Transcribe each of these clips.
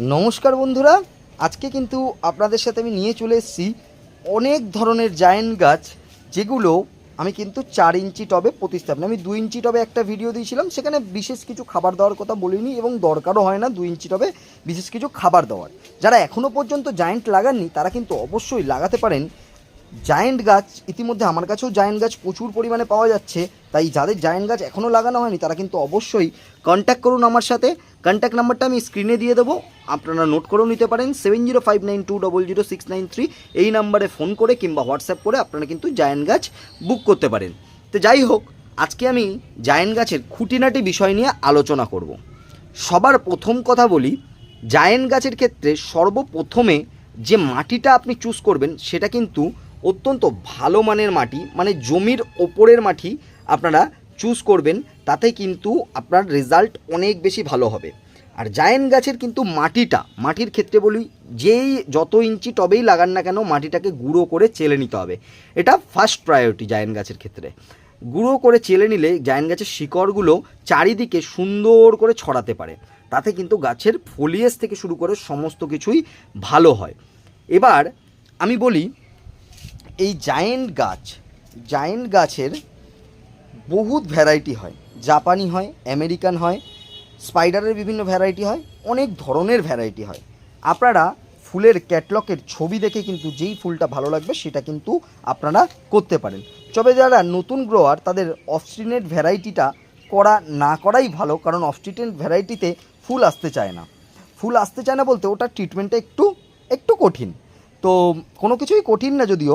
নমস্কার বন্ধুরা, আজকে কিন্তু আপনাদের সাথে আমি নিয়ে চলে এসেছি অনেক ধরনের জায়েন্ট গাছ, যেগুলো আমি কিন্তু চার ইঞ্চি টবে প্রতিস্থাপন আমি দু ইঞ্চি টবে একটা ভিডিও দিয়েছিলাম, সেখানে বিশেষ কিছু খাবার দেওয়ার কথা বলিনি এবং দরকারও হয় না দু ইঞ্চি টবে বিশেষ কিছু খাবার দেওয়ার। যারা এখনও পর্যন্ত জায়েন্ট লাগাননি, তারা কিন্তু অবশ্যই লাগাতে পারেন। জায়েন্ট গাছ, ইতিমধ্যে আমার কাছেও জায়েন্ট গাছ প্রচুর পরিমাণে পাওয়া যাচ্ছে, তাই যাদের জায়েন্ট গাছ এখনও লাগানো হয়নি, তারা কিন্তু অবশ্যই কন্ট্যাক্ট করুন আমার সাথে। কন্ট্যাক্ট নাম্বারটা আমি স্ক্রিনে দিয়ে দেবো, আপনারা নোট করেও নিতে পারেন seven zero five nine two double zero six nine three এই নাম্বারে ফোন করে কিংবা হোয়াটসঅ্যাপ করে আপনারা কিন্তু জায়েন্ট গাছ বুক করতে পারেন। তো যাই হোক, আজকে আমি জায়েন্ট গাছের খুঁটিনাটি বিষয় নিয়ে আলোচনা করব। সবার প্রথম কথা বলি জায়েন্ট গাছের ক্ষেত্রে সর্বপ্রথমে যে মাটিটা আপনি চুজ করবেন, সেটা কিন্তু অত্যন্ত ভালো মানের মাটি মানে জমির ওপরের মাটি আপনারা চুজ করবেন, তাতে কিন্তু আপনার রেজাল্ট অনেক বেশি ভালো হবে। আর জায়েন্ট গাছের কিন্তু মাটিটা, মাটির ক্ষেত্রে বলি, যেই যত ইঞ্চি টবেই লাগান না কেন মাটিটাকে গুঁড়ো করে চেলে নিতে হবে। এটা ফার্স্ট প্রায়োরিটি জায়েন্ট গাছের ক্ষেত্রে। গুঁড়ো করে চেলে নিলে জায়েন্ট গাছের শিকড়গুলো চারিদিকে সুন্দর করে ছড়াতে পারে। তাতে কিন্তু গাছের ফলিয়েজ থেকে শুরু করে সমস্ত কিছুই ভালো হয়। এবার আমি বলি এই জায়েন্ট গাছ জায়েন্ট গাছের বহুত ভ্যারাইটি হয়। জাপানি হয়, আমেরিকান হয় স্পাইডারের বিভিন্ন ভ্যারাইটি হয়, অনেক ধরনের ভ্যারাইটি হয়। আপনারা ফুলের ক্যাটলকের ছবি দেখে কিন্তু যেই ফুলটা ভালো লাগবে সেটা কিন্তু আপনারা করতে পারেন। তবে যারা নতুন গ্রোয়ার তাদের অফস্ট্রিনেট ভ্যারাইটিটা করা না করাই ভালো, কারণ অফস্ট্রিনেট ভ্যারাইটিতে ফুল আসতে চায় না। ফুল আসতে চায় না বলতে ওটার ট্রিটমেন্টটা একটু একটু কঠিন। তো কোনো কিছুই কঠিন না যদিও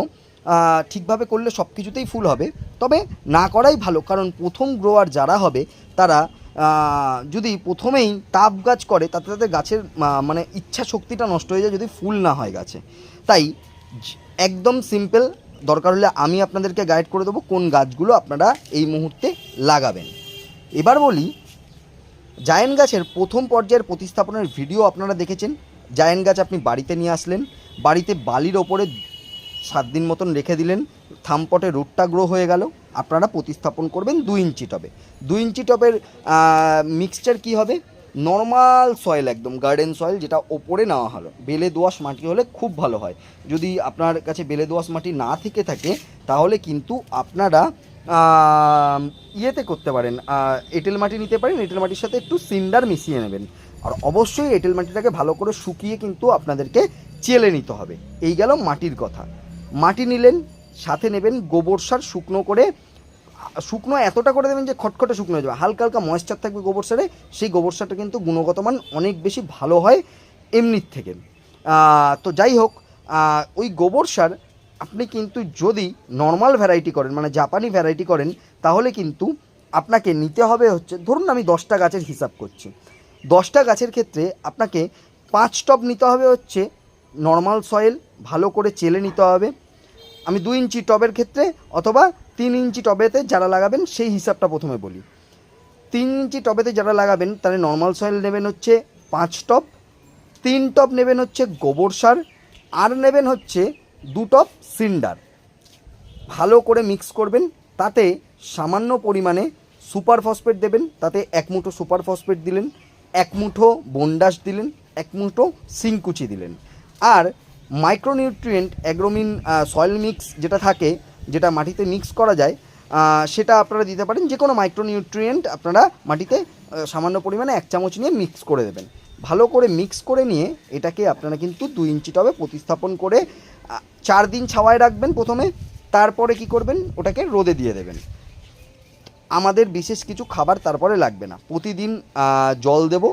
ঠিকভাবে করলে সব কিছুতেই ফুল হবে। তবে না করাই ভালো, কারণ প্রথম গ্রোয়ার যারা হবে, তারা যদি প্রথমেই তাপ গাছ করে, তাতে তাদের গাছের মানে ইচ্ছা শক্তিটা নষ্ট হয়ে যায় যদি ফুল না হয় গাছে। তাই একদম সিম্পল দরকার হলে আমি আপনাদেরকে গাইড করে দেবো কোন গাছগুলো আপনারা এই মুহূর্তে লাগাবেন। এবার বলি জায়েন্ট গাছের প্রথম পর্যায়ের প্রতিস্থাপনের ভিডিও আপনারা দেখেছেন। জায়েন্ট গাছ আপনি বাড়িতে নিয়ে আসলেন, বাড়িতে বালির ওপরে সাত দিন মতন রেখে দিলেন, থামপটে রুটটা গ্রো হয়ে গেল। আপনারা প্রতিস্থাপন করবেন দু ইঞ্চি টবে। দু ইঞ্চি টবের মিক্সচার কি হবে? নর্মাল সয়েল একদম গার্ডেন সয়েল যেটা ওপরে নেওয়া হলো। বেলে দোয়াশ মাটি হলে খুব ভালো হয়। যদি আপনার কাছে বেলে দোআঁশ মাটি না থেকে থাকে, তাহলে কিন্তু আপনারা ইয়েতে করতে পারেন এঁটেল মাটি নিতে পারেন, এঁটেল মাটির সাথে একটু সিন্ডার মিশিয়ে নেবেন। আর অবশ্যই এঁটেল মাটিটাকে ভালো করে শুকিয়ে কিন্তু আপনাদেরকে চেলে নিতে হবে। এই গেল মাটির কথা। মাটি নিলেন, সাথে নেবেন গোবর সার, শুকনো করে, শুকনো এতটা করে দেবেন যে খটখটে শুকনো হয়ে যাবে। হালকা হালকা ময়েশ্চার থাকবে গোবর সারে, সেই গোবর সারটা কিন্তু গুণগত মান অনেক বেশি ভালো হয় এমনির থেকে। তো যাই হোক ওই গোবর সার আপনি কিন্তু যদি নর্মাল ভ্যারাইটি করেন মানে জাপানি ভ্যারাইটি করেন, তাহলে কিন্তু আপনাকে নিতে হবে হচ্ছে, ধরুন আমি দশটা গাছের হিসাব করছি। দশটা গাছের ক্ষেত্রে আপনাকে পাঁচ টব নিতে হবে হচ্ছে নর্মাল সয়েল ভালো করে চেলে নিতে হবে আমি দু ইঞ্চি টবের ক্ষেত্রে অথবা তিন ইঞ্চি টবেতে যারা লাগাবেন সেই হিসাবটা প্রথমে বলি। তিন ইঞ্চি টবেতে যারা লাগাবেন, তাহলে নর্মাল সয়েল নেবেন হচ্ছে পাঁচ টপ তিন টপ নেবেন হচ্ছে গোবর সার, আর নেবেন হচ্ছে দু টপ সিন্ডার। ভালো করে মিক্স করবেন, তাতে সামান্য পরিমাণে সুপার ফসফেট দেবেন, তাতে এক মুঠো সুপার ফসফেট দিলেন, এক মুঠো বন্ডাস দিলেন, এক মুঠো সিংকুচি দিলেন। আর মাইক্রোনিউট্রিয়েন্ট অ্যাগ্রোমিন সয়েল মিক্স যেটা থাকে, যেটা মাটিতে মিক্স করা যায় সেটা আপনারা দিতে পারেন। যে কোনো মাইক্রোনিউট্রিয়েন্ট আপনারা মাটিতে সামান্য পরিমাণে এক চামচ নিয়ে মিক্স করে দেবেন। ভালো করে মিক্স করে নিয়ে এটাকে আপনারা কিন্তু দু ইঞ্চি টবে প্রতিস্থাপন করে চার দিন ছাওয়ায় রাখবেন প্রথমে। তারপরে কি করবেন? ওটাকে রোদে দিয়ে দেবেন। আমাদের বিশেষ কিছু খাবার তারপরে লাগবে না। প্রতিদিন জল দেব।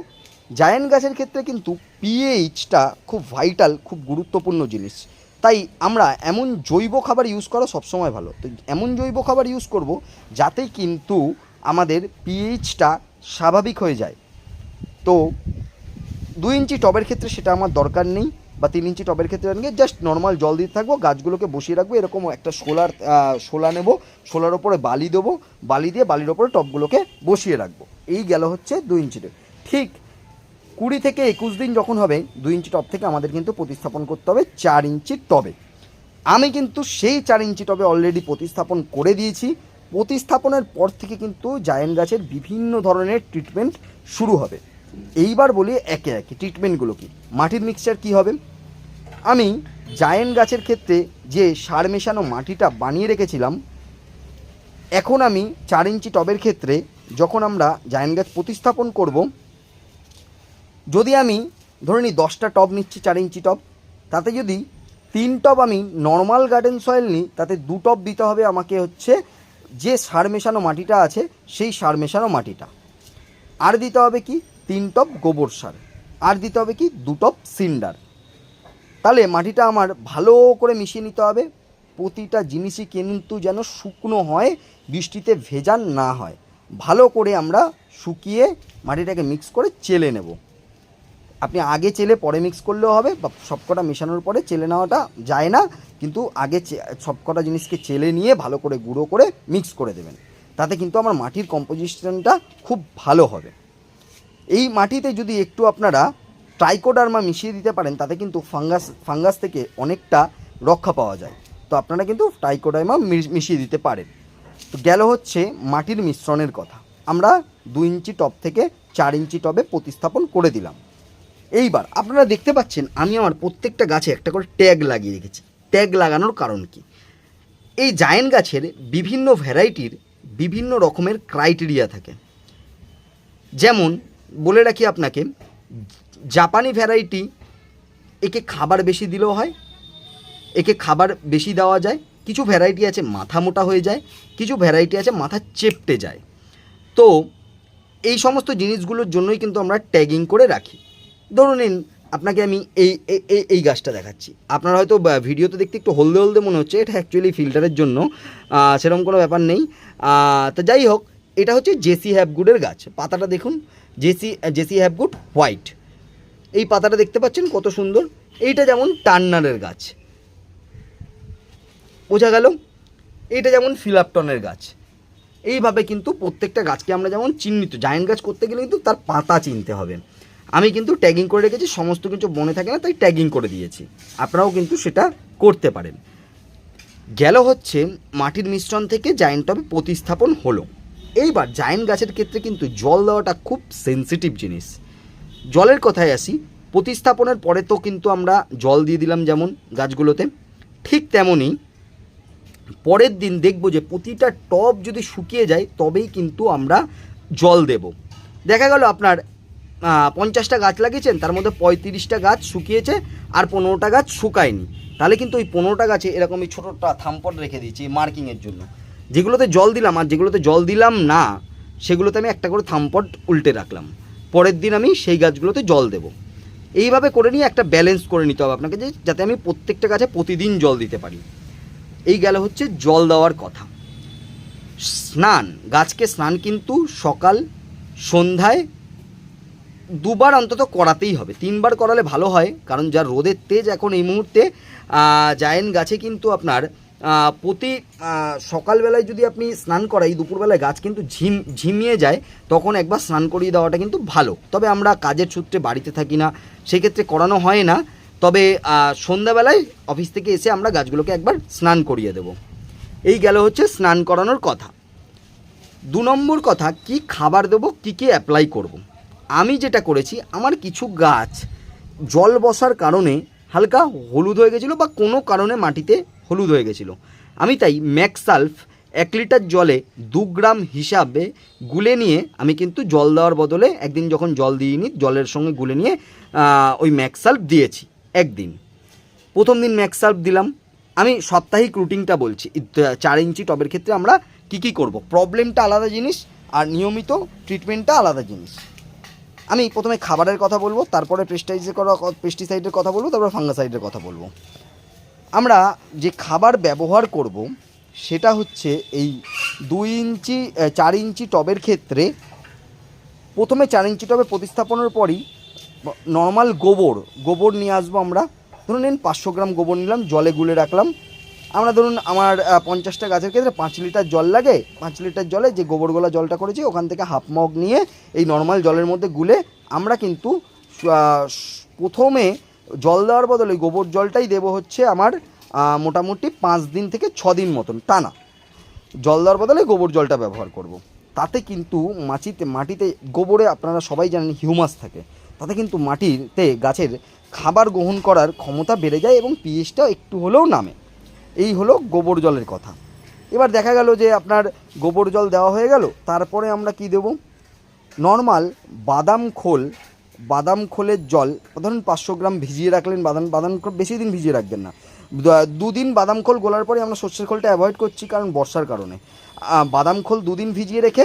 জায়েন্ট গাছের ক্ষেত্রে কিন্তু পিএইচটা খুব ভাইটাল খুব গুরুত্বপূর্ণ জিনিস। তাই আমরা এমন জৈব খাবার ইউজ করা সবসময় ভালো। তো এমন জৈব খাবার ইউজ করব যাতে কিন্তু আমাদের পিএইচটা স্বাভাবিক হয়ে যায়। তো দু ইঞ্চি টবের ক্ষেত্রে সেটা আমার দরকার নেই বা তিন ইঞ্চি টবের ক্ষেত্রে আনবে জাস্ট নর্মাল জল দিতে থাকব, গাছগুলোকে বসিয়ে রাখব, এরকম একটা সোলার সোলা নেব, সোলার ওপরে বালি দেবো, বালি দিয়ে বালির ওপরে টবগুলোকে বসিয়ে রাখব। এই গেল হচ্ছে দু ইঞ্চিতে। ঠিক কুড়ি থেকে একুশ দিন যখন হবে দু ইঞ্চি টব থেকে আমাদের কিন্তু প্রতিস্থাপন করতে হবে চার ইঞ্চি টবে। আমি কিন্তু সেই চার ইঞ্চি টবে অলরেডি প্রতিস্থাপন করে দিয়েছি। প্রতিস্থাপনের পর থেকে কিন্তু জায়েন্ট গাছের বিভিন্ন ধরনের ট্রিটমেন্ট শুরু হবে। এইবার বলি একে একে ট্রিটমেন্টগুলো কি? মাটির মিক্সচার কি হবে? আমি জায়েন্ট গাছের ক্ষেত্রে যে সার মেশানো মাটিটা বানিয়ে রেখেছিলাম, এখন আমি চার ইঞ্চি টবের ক্ষেত্রে যখন আমরা জায়েন্ট গাছ প্রতিস্থাপন করব যদি আমি ধরে নিই দশটা টব নিচ্ছি চার ইঞ্চি টব, তাতে যদি তিন টব আমি নর্মাল গার্ডেন সয়েল নিই, তাতে দু টব দিতে হবে আমাকে হচ্ছে যে সার মেশানো মাটিটা আছে, সেই সার মেশানো মাটিটা। আর দিতে হবে কি তিন টপ গোবর সার, আর দিতে হবে কি দু টপ সিন্ডার। তাহলে মাটিটা আমার ভালো করে মিশিয়ে নিতে হবে, প্রতিটা জিনিসই কিন্তু যেন শুকনো হয়, বৃষ্টিতে ভেজান না হয়। ভালো করে আমরা শুকিয়ে মাটিটাকে মিক্স করে চেলে নেব। আপনি আগে চেলে পরে মিক্স করলেও হবে, বা সবকটা মেশানোর পরে চেলে নেওয়াটা যায় না, কিন্তু আগে সবকটা জিনিসকে চেলে নিয়ে ভালো করে গুঁড়ো করে মিক্স করে দেবেন। তাতে কিন্তু আমার মাটির কম্পোজিশনটা খুব ভালো হবে। এই মাটিতে যদি একটু আপনারা ট্রাইকোডার্মা মিশিয়ে দিতে পারেন, তাতে কিন্তু ফাঙ্গাস ফাঙ্গাস থেকে অনেকটা রক্ষা পাওয়া যায়। তো আপনারা কিন্তু ট্রাইকোডার্মা মিশিয়ে দিতে পারেন। তো গেল হচ্ছে মাটির মিশ্রণের কথা। আমরা দু ইঞ্চি টব থেকে চার ইঞ্চি টবে প্রতিস্থাপন করে দিলাম। এইবার আপনারা দেখতে পাচ্ছেন, আমি আমার প্রত্যেকটা গাছে একটা করে ট্যাগ লাগিয়ে রেখেছি। ট্যাগ লাগানোর কারণ কি? এই জায়েন্ট গাছের বিভিন্ন ভ্যারাইটির বিভিন্ন রকমের ক্রাইটেরিয়া থাকে। যেমন, বলে রাখি আপনাকে জাপানি ভ্যারাইটি একে খাবার বেশি দিলেও হয়, একে খাবার বেশি দেওয়া যায়। কিছু ভ্যারাইটি আছে মাথা মোটা হয়ে যায়, কিছু ভ্যারাইটি আছে মাথা চেপটে যায়। তো, এই সমস্ত জিনিসগুলোর জন্যই কিন্তু আমরা ট্যাগিং করে রাখি। ধরুন নিন, আপনাকে আমি এই, এই- এই গাছটা দেখাচ্ছি। আপনার হয়তো ভিডিওতে দেখতে একটু হলদে হলদে মনে হচ্ছে, এটা অ্যাকচুয়ালি ফিল্টারের জন্য। সেরকম কোনো ব্যাপার নেই। তো যাই হোক, এটা হচ্ছে জেসি হ্যাপগুডের গাছ। পাতাটা দেখুন জেসি জেসি হ্যাপগুড হোয়াইট এই পাতাটা দেখতে পাচ্ছেন কত সুন্দর। এইটা যেমন টার্নারের গাছ। বোঝা গেল? এইটা যেমন ফিলাপটনের গাছ। এইভাবে কিন্তু প্রত্যেকটা গাছকে আমরা যেমন চিহ্নিত জায়েন্ট গাছ করতে গেলে কিন্তু তার পাতা চিনতে হবে। আমি কিন্তু ট্যাগিং করে রেখেছি, সমস্ত কিছু মনে থাকে না, তাই ট্যাগিং করে দিয়েছি। আপনারাও কিন্তু সেটা করতে পারেন। গেল হচ্ছে মাটির মিশ্রণ থেকে জায়েন্ট টবে প্রতিস্থাপন হলো। এইবার জায়েন্ট গাছের ক্ষেত্রে কিন্তু জল দেওয়াটা খুব সেন্সিটিভ জিনিস। জলের কথায় আসি, প্রতিস্থাপনের পরে তো কিন্তু আমরা জল দিয়ে দিলাম যেমন গাছগুলোতে, ঠিক তেমনই পরের দিন দেখব যে প্রতিটা টব যদি শুকিয়ে যায়, তবেই কিন্তু আমরা জল দেব। দেখা গেল আপনার পঞ্চাশটা গাছ লাগিয়েছেন, তার মধ্যে পঁয়ত্রিশটা গাছ শুকিয়েছে আর পনেরোটা গাছ শুকায়নি। তাহলে কিন্তু ওই পনেরোটা গাছে এরকম এই ছোটোটা থাম্পট রেখে দিয়েছি মার্কিংয়ের জন্য। যেগুলোতে জল দিলাম আর যেগুলোতে জল দিলাম না, সেগুলোতে আমি একটা করে থাম্পট উল্টে রাখলাম। পরের দিন আমি সেই গাছগুলোতে জল দেব। এইভাবে করে নিয়ে একটা ব্যালেন্স করে নিতে হবে আপনাকে, যে যাতে আমি প্রত্যেকটা গাছে প্রতিদিন জল দিতে পারি। এই গেল হচ্ছে জল দেওয়ার কথা। স্নান, গাছকে স্নান কিন্তু সকাল, সন্ধ্যায় দুবার অন্তত করাতেই হবে। তিনবার করালে ভালো হয়, কারণ যা রোদের তেজ এখন এই মুহূর্তে জায়েন্ট গাছে কিন্তু আপনার প্রতি সকালবেলায় যদি আপনি স্নান করাই, দুপুরবেলায় গাছ কিন্তু ঝিম, ঝিমিয়ে যায়, তখন একবার স্নান করিয়ে দেওয়াটা কিন্তু ভালো। তবে আমরা কাজের সূত্রে বাড়িতে থাকি না, সেক্ষেত্রে করানো হয় না। তবে সন্ধ্যাবেলায় অফিস থেকে এসে আমরা গাছগুলোকে একবার স্নান করিয়ে দেব। এই গেল হচ্ছে স্নান করানোর কথা। দু নম্বর কথা, কি খাবার দেবো, কী কী অ্যাপ্লাই করব। আমি যেটা করেছি, আমার কিছু গাছ জল বসার কারণে হালকা হলুদ হয়ে গেছিল বা কোনো কারণে মাটিতে হলুদ হয়ে গেছিল। আমি তাই ম্যাক্সালফ এক লিটার জলে দু গ্রাম হিসাবে গুলে নিয়ে আমি কিন্তু জল দেওয়ার বদলে একদিন যখন জল দিইনি, জলের সঙ্গে গুলে নিয়ে ওই ম্যাক্সালফ দিয়েছি একদিন। প্রথম দিন ম্যাক্সাল্প দিলাম। আমি সাপ্তাহিক রুটিনটা বলছি চার ইঞ্চি টবের ক্ষেত্রে আমরা কি কি করব? প্রবলেমটা আলাদা জিনিস আর নিয়মিত ট্রিটমেন্টটা আলাদা জিনিস। আমি প্রথমে খাবারের কথা বলব, তারপরে পেস্টাইজের করা পেস্টিসাইডের কথা বলব, তারপরে ফাঙ্গাসাইডের কথা বলব। আমরা যে খাবার ব্যবহার করব, সেটা হচ্ছে এই দুই ইঞ্চি চার ইঞ্চি টবের ক্ষেত্রে, প্রথমে চার ইঞ্চি টবে প্রতিস্থাপনের পরই নর্মাল গোবর গোবর নিয়ে আসব আমরা। ধরুন নিন পাঁচশো গ্রাম গোবর নিলাম, জলে গুলে রাখলাম। আমরা ধরুন আমার পঞ্চাশটা গাছের ক্ষেত্রে পাঁচ লিটার জল লাগে, পাঁচ লিটার জলে যে গোবরগোলা জলটা করেছি, ওখান থেকে হাফ মগ নিয়ে এই নর্মাল জলের মধ্যে গুলে আমরা কিন্তু প্রথমে জল দেওয়ার বদলে গোবর জলটাই দেবো হচ্ছে আমার মোটামুটি পাঁচ দিন থেকে ছ দিন মতন, টানা। জল দেওয়ার বদলে গোবর জলটা ব্যবহার করব। তাতে কিন্তু মাটিতে মাটিতে গোবরে আপনারা সবাই জানেন হিউমাস থাকে। তাতে কিন্তু মাটিতে গাছের খাবার গ্রহণ করার ক্ষমতা বেড়ে যায় এবং পিএইচটাও একটু হলেও নামে। এই হলো গোবর জলের কথা। এবার দেখা গেল যে আপনার গোবর জল দেওয়া হয়ে গেল, তারপরে আমরা কি দেব? নর্মাল বাদাম খোল, বাদাম খোলের জল, ধরুন পাঁচশো গ্রাম ভিজিয়ে রাখলেন, বাদাম বাদাম খোল বেশি দিন ভিজিয়ে রাখবেন না। দুদিন বাদাম খোল গোলার পরে আমরা সর্ষের খোলটা অ্যাভয়েড করছি কারণ বর্ষার কারণে। বাদাম খোল দুদিন ভিজিয়ে রেখে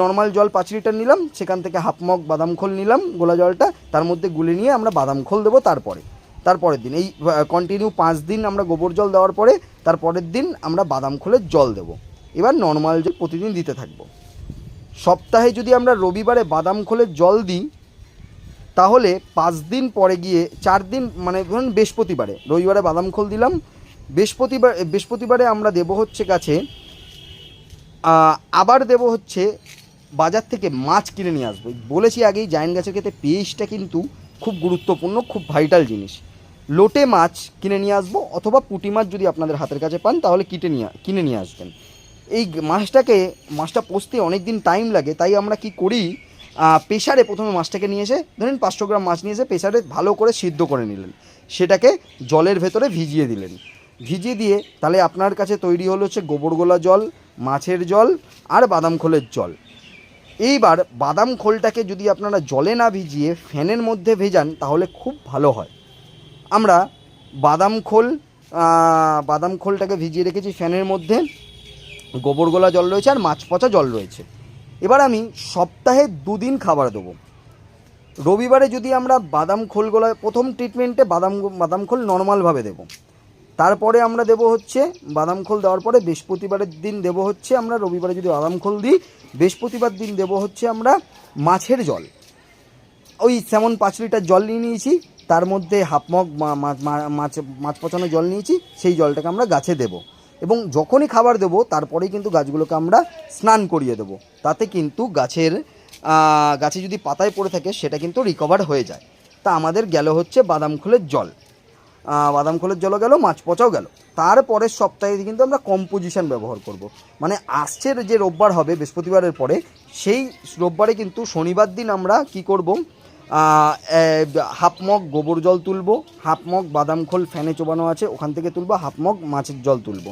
নর্মাল জল পাঁচ লিটার নিলাম, সেখান থেকে হাফ মগ বাদাম খোল নিলাম গোলা জলটা, তার মধ্যে গুলে নিয়ে আমরা বাদাম খোল দেবো তারপরে। তারপরের দিন। এই কন্টিনিউ পাঁচ দিন আমরা গোবর জল দেওয়ার পরে তারপরের দিন আমরা বাদাম খোলের জল দেবো। এবার নর্মাল জল প্রতিদিন দিতে থাকব। সপ্তাহে যদি আমরা রবিবারে বাদাম খোলের জল দিই, তাহলে পাঁচ দিন পরে গিয়ে, চার দিন মানে ধরুন বৃহস্পতিবারে, রবিবারে বাদাম খোল দিলাম, বৃহস্পতিবার বৃহস্পতিবারে আমরা দেব হচ্ছে কাছে আবার দেব হচ্ছে বাজার থেকে মাছ কিনে নিয়ে আসব। বলেছি আগেই জায়েন্ট গাছের ক্ষেত্রে পেস্টটা কিন্তু খুব গুরুত্বপূর্ণ, খুব ভাইটাল জিনিস। লোটে মাছ কিনে নিয়ে আসব অথবা পুঁটি মাছ যদি আপনাদের হাতের কাছে পান, তাহলে কিটে নিয়ে, কিনে নিয়ে আসবেন। এই মাছটাকে, মাছটা পোষতে অনেক দিন টাইম লাগে, তাই আমরা কি করি প্রেশারে প্রথমে মাছটাকে নিয়ে এসে, ধরেন পাঁচশো গ্রাম মাছ নিয়ে এসে প্রেশারে ভালো করে সিদ্ধ করে নিলেন। সেটাকে জলের ভেতরে ভিজিয়ে দিলেন। ভিজিয়ে দিয়ে, তাহলে আপনার কাছে তৈরি হলো হচ্ছে গোবরগোলা জল, মাছের জল আর বাদাম খোলের জল। এইবার বাদাম খোলটাকে যদি আপনারা জলে না ভিজিয়ে ফ্যানের মধ্যে ভেজান, তাহলে খুব ভালো হয়। আমরা বাদাম খোল বাদাম খোলটাকে ভিজিয়ে রেখেছি ফ্যানের মধ্যে। গোবর গোলা জল রয়েছে আর মাছ পচা জল রয়েছে। এবার আমি সপ্তাহে দুদিন খাবার দেবো। রবিবারে যদি আমরা বাদাম খোল গোলা, প্রথম ট্রিটমেন্টে বাদাম বাদাম খোল নর্মালভাবে দেবো। তারপরে আমরা দেবো হচ্ছে বাদাম খোল দেওয়ার পরে বৃহস্পতিবারের দিন দেবো হচ্ছে আমরা রবিবারে যদি বাদাম খোল দিই, বৃহস্পতিবার দিন দেবো হচ্ছে আমরা মাছের জল। ওই সেমন পাঁচ লিটার জল নিয়ে নিয়েছি। তার মধ্যে হাফ মগ মা- মা- মা- মাছ মাছ পচানো জল নিয়েছি, সেই জলটাকে আমরা গাছে দেবো। এবং যখনই খাবার দেবো, তারপরেই কিন্তু গাছগুলোকে আমরা স্নান করিয়ে দেবো। তাতে কিন্তু গাছের গাছে যদি পাতায় পড়ে থাকে, সেটা কিন্তু রিকভার হয়ে যায়। তা আমাদের গেল হচ্ছে বাদাম খোলের জল। বাদাম খোলের জলও গেল, মাছ পচাও গেল। তারপরের সপ্তাহে কিন্তু আমরা কম্পোজিশন ব্যবহার করব। মানে আসছের যে রোববার হবে, বৃহস্পতিবারের পরে, সেই রোববারে কিন্তু শনিবার দিন আমরা কি করব? হাফ মগ গোবর জল তুলবো হাফ মগ বাদাম খোল ফ্যানে চোবানো আছে ওখান থেকে তুলবো হাফ মগ মাছের জল তুলবো।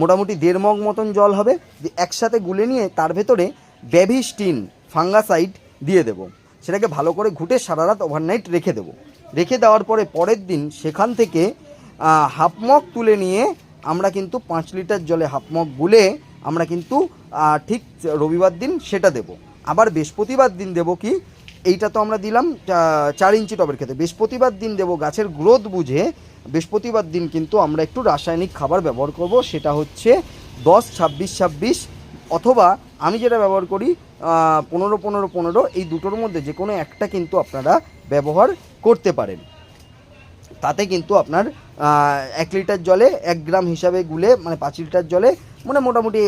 মোটামুটি দেড় মগ মতন জল হবে দিয়ে একসাথে গুলে নিয়ে তার ভেতরে ব্যাভিস্টিন ফাঙ্গাসাইড দিয়ে দেবো। সেটাকে ভালো করে ঘুটে সারা রাত ওভারনাইট রেখে দেবো। রেখে দেওয়ার পরে পরের দিন সেখান থেকে আহ, হাফ মগ তুলে নিয়ে আমরা কিন্তু পাঁচ লিটার জলে হাফ মগ গুলে আমরা কিন্তু ঠিক রবিবার দিন সেটা দেব। আবার বৃহস্পতিবার দিন দেব কি এইটা তো আমরা দিলাম চার ইঞ্চি টবের ক্ষেত্রে বৃহস্পতিবার দিন দেব গাছের গ্রোথ বুঝে, বৃহস্পতিবার দিন কিন্তু আমরা একটু রাসায়নিক খাবার ব্যবহার করব, সেটা হচ্ছে দশ, ছাব্বিশ ছাব্বিশ, অথবা আমি যেটা ব্যবহার করি পনেরো পনেরো পনেরো, এই দুটোর মধ্যে যে কোনো একটা কিন্তু আপনারা ব্যবহার করতে পারেন। তাতে কিন্তু আপনার এক লিটার জলে এক গ্রাম হিসাবে গুলে মানে পাঁচ লিটার জলে মানে মোটামুটি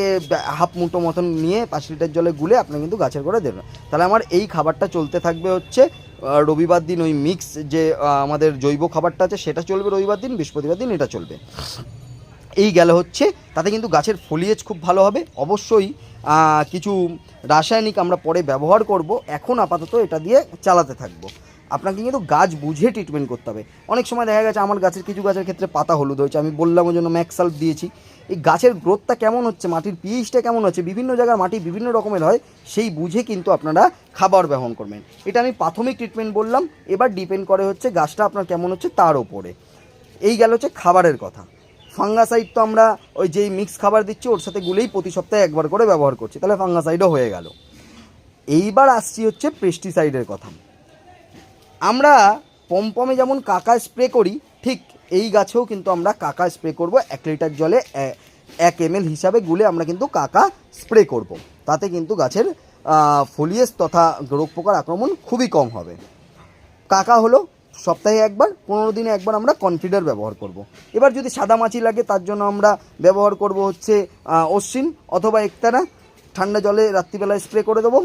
হাফ মুঠো মতন নিয়ে পাঁচ লিটার জলে গুলে আপনি কিন্তু গাছের করে দেবেন। তাহলে আমার এই খাবারটা চলতে থাকবে হচ্ছে রবিবার দিন ওই মিক্স যে আমাদের জৈব খাবারটা আছে, সেটা চলবে রবিবার দিন, বৃহস্পতিবার দিন এটা চলবে। এই গেল হচ্ছে, তাতে কিন্তু গাছের ফলিয়েজ খুব ভালো হবে। অবশ্যই কিছু রাসায়নিক আমরা পরে ব্যবহার করব। এখন আপাতত এটা দিয়ে চালাতে থাকব। আপনাকে কিন্তু গাছ বুঝে ট্রিটমেন্ট করতে হবে। অনেক সময় দেখা গেছে আমার গাছের কিছু গাছের ক্ষেত্রে পাতা হলুদ হয়েছে, আমি বললাম ওই জন্য ম্যাক্সাল্প দিয়েছি। এই গাছের গ্রোথটা কেমন হচ্ছে, মাটির পিএইচটা কেমন হচ্ছে, বিভিন্ন জায়গার মাটি বিভিন্ন রকমের হয়, সেই বুঝে কিন্তু আপনারা খাবার ব্যবহার করবেন। এটা আমি প্রাথমিক ট্রিটমেন্ট বললাম, এবার ডিপেন্ড করে হচ্ছে গাছটা আপনার কেমন হচ্ছে তার ওপরে এই গেল হচ্ছে খাবারের কথা। ফাঙ্গাসাইড তো আমরা ওই যেই মিক্স খাবার দিচ্ছি, ওর সাথে গুলেই প্রতি সপ্তাহে একবার করে ব্যবহার করছি, তাহলে ফাঙ্গাসাইডও হয়ে গেল। এইবার আসছি হচ্ছে পেস্টিসাইডের কথা। আমরা পমপমে যেমন কাকা স্প্রে করি, ঠিক এই গাছেও কিন্তু আমরা কাকা স্প্রে করব। এক লিটার জলে এক এম হিসাবে গুলে আমরা কিন্তু কাকা স্প্রে করব। তাতে কিন্তু গাছের ফলিয়েস তথা রোগ পোকার আক্রমণ খুবই কম হবে। কাকা হলো সপ্তাহে একবার, পনেরো দিনে একবার আমরা কনফিডার ব্যবহার করব। এবার যদি সাদা মাছি লাগে, তার জন্য আমরা ব্যবহার করব হচ্ছে অশ্বিন অথবা একতারা। ঠান্ডা জলে রাত্রিবেলায় স্প্রে করে দেবো।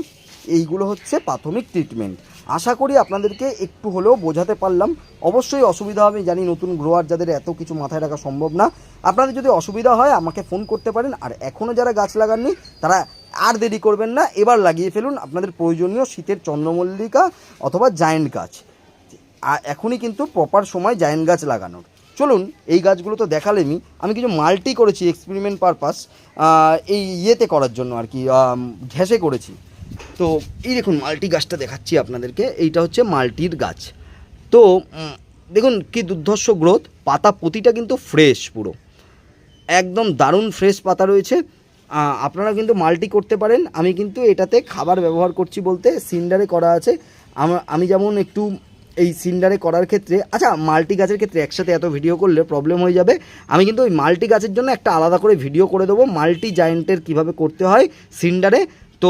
এইগুলো হচ্ছে প্রাথমিক ট্রিটমেন্ট আশা করি আপনাদেরকে একটু হলেও বোঝাতে পারলাম। অবশ্যই অসুবিধা হবে, জানি নতুন গ্রোয়ার যাদের এত কিছু মাথায় রাখা সম্ভব না। আপনাদের যদি অসুবিধা হয়, আমাকে ফোন করতে পারেন। আর এখনও যারা গাছ লাগাননি, তারা আর দেরি করবেন না। এবার লাগিয়ে ফেলুন আপনাদের প্রয়োজনীয় শীতের চন্দ্রমল্লিকা অথবা জায়েন্ট গাছ। এখনই কিন্তু প্রপার সময় জায়েন্ট গাছ লাগানোর। চলুন, এই গাছগুলো তো দেখালেনি আমি কিছু মাল্টি করেছি এক্সপেরিমেন্ট পারপাস এই ইয়েতে করার জন্য আর কি ঘ্যাসে করেছি। তো এই দেখুন, মাল্টি গাছটা দেখাচ্ছি আপনাদেরকে। এইটা হচ্ছে মাল্টির গাছ। তো দেখুন কি দুর্ধর্ষ গ্রোথ। পাতা প্রতিটা কিন্তু ফ্রেশ পুরো। একদম দারুণ ফ্রেশ পাতা রয়েছে। আপনারা কিন্তু মাল্টি করতে পারেন। আমি কিন্তু এটাতে খাবার ব্যবহার করছি বলতে সিন্ডারে করা আছে। আমা- যেমন একটু এই সিন্ডারে করার ক্ষেত্রে আচ্ছা মাল্টি গাছের ক্ষেত্রে একসাথে এত ভিডিও করলে প্রবলেম হয়ে যাবে। আমি কিন্তু ওই মাল্টি গাছের জন্য একটা আলাদা করে ভিডিও করে দেবো। মাল্টি জায়েন্টের কীভাবে করতে হয় সিন্ডারে। তো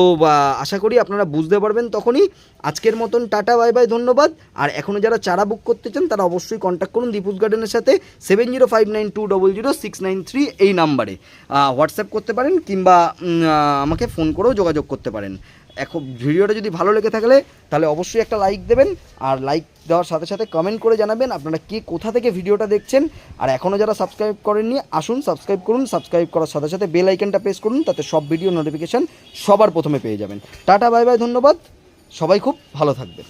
আশা করি আপনারা বুঝতে পারবেন তখনই। আজকের মতন টাটা, বাই বাই, ধন্যবাদ। আর এখনও যারা চারা বুক করতে চান, তারা অবশ্যই কন্ট্যাক্ট করুন দীপুজ গার্ডেনের সাথে seven zero five nine two double zero six nine three এই নাম্বারে। হোয়াটসঅ্যাপ করতে পারেন কিংবা আমাকে ফোন করেও যোগাযোগ করতে পারেন। এখন ভিডিওটা যদি ভালো লেগে থাকলে, তাহলে অবশ্যই একটা লাইক দেবেন, আর লাইক দেওয়ার সাথে সাথে কমেন্ট করে জানাবেন আপনারা কে কোথা থেকে ভিডিওটা দেখছেন। আর এখনও যারা সাবস্ক্রাইব করেননি, আসুন সাবস্ক্রাইব করুন সাবস্ক্রাইব করার সাথে সাথে বেল আইকনটা প্রেস করুন, তাতে সব ভিডিও নোটিফিকেশান সবার প্রথমে পেয়ে যাবেন। টাটা বাই বাই ধন্যবাদ। সবাই খুব ভালো থাকবে